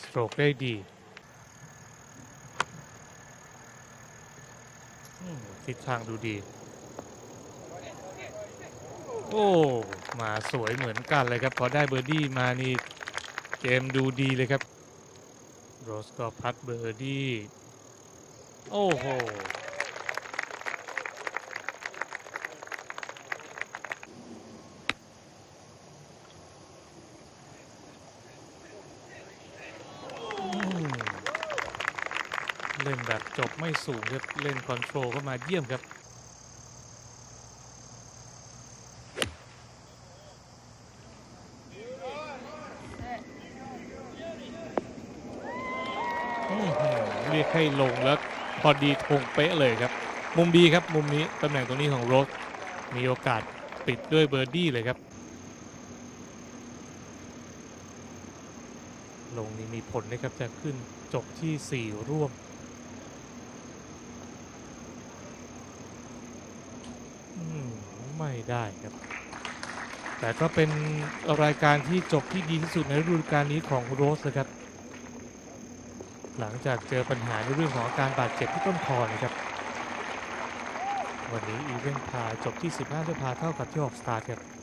สโตรกได้ดีทิศทางดูดี โอ้ มาสวยเหมือนกันเลยครับ พอได้เบอร์ดี้มานี่ เกมดูดีเลยครับ โรสก็พัดเบอร์ดี้ โอ้โห เล่นแบบจบไม่สูงครับ เล่นคอนโทรลเข้ามาเยี่ยมครับ เรียกให้ลงแล้วพอดีทงเป๊ะเลยครับ มุมดีครับมุมนี้ตำแหน่งตรงนี้ของโรสมีโอกาสปิดด้วยเบอร์ดี้เลยครับ ลงนี้มีผลนะครับจะขึ้นจบที่ 4 ร่วม อืม ไม่ได้ครับ แต่ก็เป็นรายการที่จบที่ดีที่สุดในฤดูกาลนี้ของโรสนะครับ หลังจากเจอปัญหาในเรื่องของอาการบาดเจ็บที่ต้นคอนะครับ วันนี้อีเวนต์พาจบที่ 15ด้วยพาเท่ากับที่ออกสตาร์ครับ